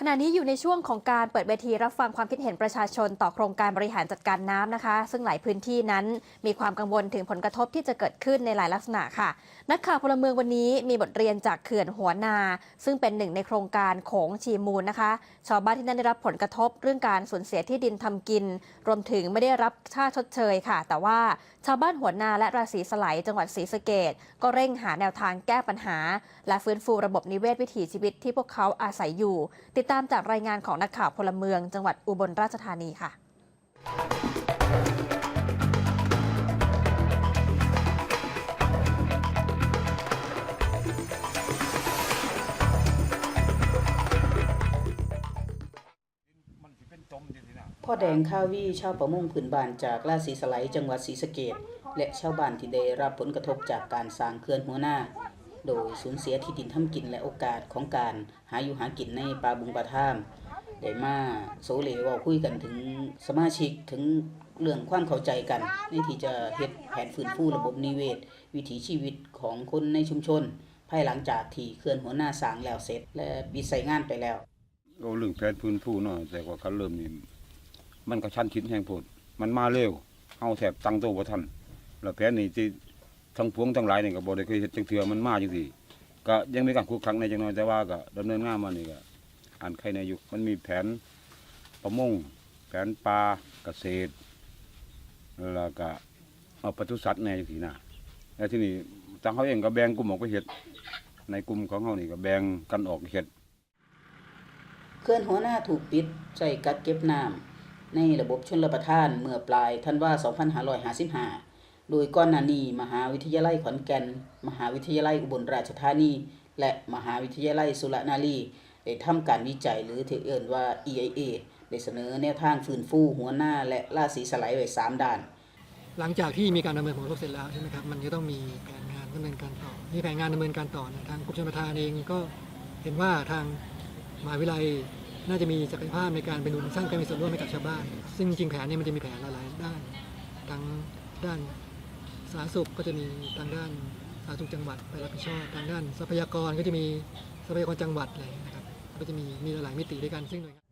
ขณะนี้อยู่ในช่วงของการเปิดเวทีรับฟังความคิดเห็นประชาชนต่อโครงการบริหารจัดการน้ำนะคะ ซึ่งหลายพื้นที่นั้นมีความกังวลถึงผลกระทบที่จะเกิดขึ้นในหลายลักษณะค่ะ นักข่าวพลเมืองวันนี้มีบทเรียนจากเขื่อนหัวนา ซึ่งเป็นหนึ่งในโครงการโขงชีมูลนะคะ ชาวบ้านที่นั่นได้รับผลกระทบเรื่องการสูญเสียที่ดินทำกิน รวมถึงไม่ได้รับค่าชดเชยค่ะ แต่ว่าชาวบ้านหัวนาและราศีสไลยจังหวัดศรีสะเกดก็เร่งหาแนวทางแก้ปัญหา และฟื้นฟูระบบนิเวศวิถีชีวิตที่พวกเขาอาศัยอยู่ติดตามจากรายงานของนักข่าวพลเมือง จังหวัดอุบลราชธานีค่ะพ่อแดงข้าวีชาวประมงพื้นบ้านจากราศีสไลจังหวัดศรีสะเกดและชาวบ้านที่ได้รับผลกระทบจากการสร้างเขื่อนหัวหน้า โดยสูญเสียที่ดินทำกินและโอกาสของการหาอยู่หากินในป่าบุงป่าท่ามได้มาโซเลว่าคุยกันถึงสมาชิกถึงเรื่องความเข้าใจกันในที่จะเฮ็ดแผนฟื้นฟูระบบนิเวศ วิถีชีวิตของคนในชุมชน ภายหลังจากที่เขื่อนหัวหน้าสางแล้วเสร็จ และปิดใช้งานไปแล้วเอาเรื่องแผนพื้นผู้เนาะแต่ว่าเขาเริ่มนี่มันก็ชั้นชิดแห่งโพดมันมาเร็วเอาแถบตั้งโตวบ่ทันแล้วแผนนี่ที่ ทั้งพวงทั้งหลายนี่ก็บ่ได้เคยเฮ็ดจังเทื่อมันมาจังซี่ก็ยังมีการคุกคังในจังน้อยแต่ว่าก็ดำเนินงานมานี่ก็อันใครในอยู่มันมีแผนประมงแผนปลาเกษตรแล้วก็เอาปศุสัตว์ในจังซี่นะแล้วที่นี่ทางเขาเองก็แบ่งกลุ่มออกไปเฮ็ดในกลุ่มของเฮานี่ก็แบ่งกันออกเฮ็ดเขื่อนหัวหน้าถูกปิดใส่กักเก็บน้ำในระบบชนรับประทานเมื่อปลายธันวา2555 โดยก่อนหน้านี้มหาวิทยาลัยขอนแก่น มหาวิทยาลัยอุบลราชธานี และมหาวิทยาลัยสุรนารีได้ทำการวิจัยหรือที่เอ่นว่า EIA ได้เสนอแนวทางฟื้นฟูหัวหน้าและราศีสไลด์ไว้3ด้าน หลังจากที่มีการดำเนินผลกระทบเสร็จแล้วใช่ไหมครับมันจะต้องมีแผนงานดำเนินการต่อมีแผนงานดำเนินการต่อเนี่ยทางกรมชลประทานเองก็เห็นว่าทางมหาวิทยาลัยน่าจะมีศักยภาพในการเป็นหนุนสร้างการมีส่วนร่วมให้กับชาวบ้าน ซึ่งจริงแผนนี้มันจะมีแผนหลายๆด้าน ทั้งด้าน สาธารณสุขก็จะมีทางด้านสาธารณสุขจังหวัดไปรับผิดชอบทางด้านทรัพยากรก็จะมีทรัพยากรจังหวัดอะไรอย่างเงี้ยนะครับก็จะมีมีหลายมิติด้วยกันซึ่งหน่วยงาน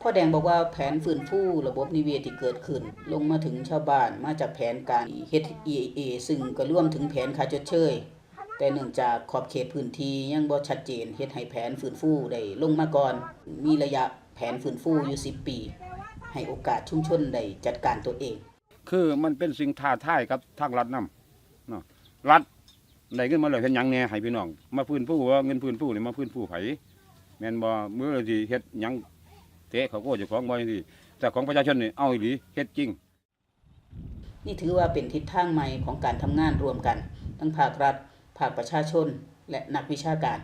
พ่อแดงบอกว่าแผนฟื้นฟูระบบนิเวศที่เกิดขึ้น ลงมาถึงชาวบ้านมาจากแผนการเฮ็ด EIA ซึ่งก็ร่วมถึงแผนค่าชดเชย แต่เนื่องจากขอบเขตพื้นที่ยังบ่ชัดเจนเฮ็ดให้แผนฟื้นฟูได้ลงมาก่อน มีระยะแผนฟื้นฟูอยู่ 10 ปี ให้โอกาสชุมชนได้จัดการตัวเอง คือมันเป็นสิ่งท้าทายกับทางรัฐนำเนาะรัฐได้เงินมาเลยเฮ็ดหยังแน่ให้พี่น้อง มาพื้นผู้ว่าเงินพื้นผู้นี่มาพื้นผู้ไผแม่นบ่เมื้อที่เฮ็ดหยังเตะเขาก็เจ้าของบ่จังซี่แต่ของประชาชนนี่เอาอีหลีเฮ็ดจริง นี่ถือว่าเป็นทิศทางใหม่ของการทำงานรวมกัน ทั้งภาครัฐ ภาคประชาชน และนักวิชาการ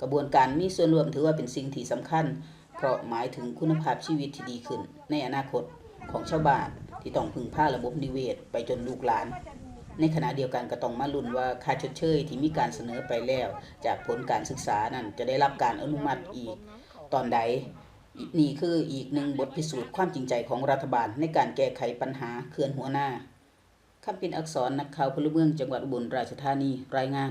กระบวนการมีส่วนร่วมถือว่าเป็นสิ่งที่สำคัญ เพราะหมายถึงคุณภาพชีวิตที่ดีขึ้น ในอนาคตของชาวบ้าน ที่ต้องพึ่งพาระบบนิเวศ ไปจนลูกหลาน ในขณะเดียวกันก็ต้องมาลุ้นว่าค่าชดเชยที่มีการเสนอไปแล้ว จากผลการศึกษานั้นจะได้รับการอนุมัติอีกตอนใดนี่คืออีกหนึ่งบทพิสูจน์ความจริงใจของรัฐบาลในการแก้ไขปัญหาเขื่อนหัวหน้าคำเป็นอักษรนักข่าวพลเมืองจังหวัดอุบลราชธานีรายงาน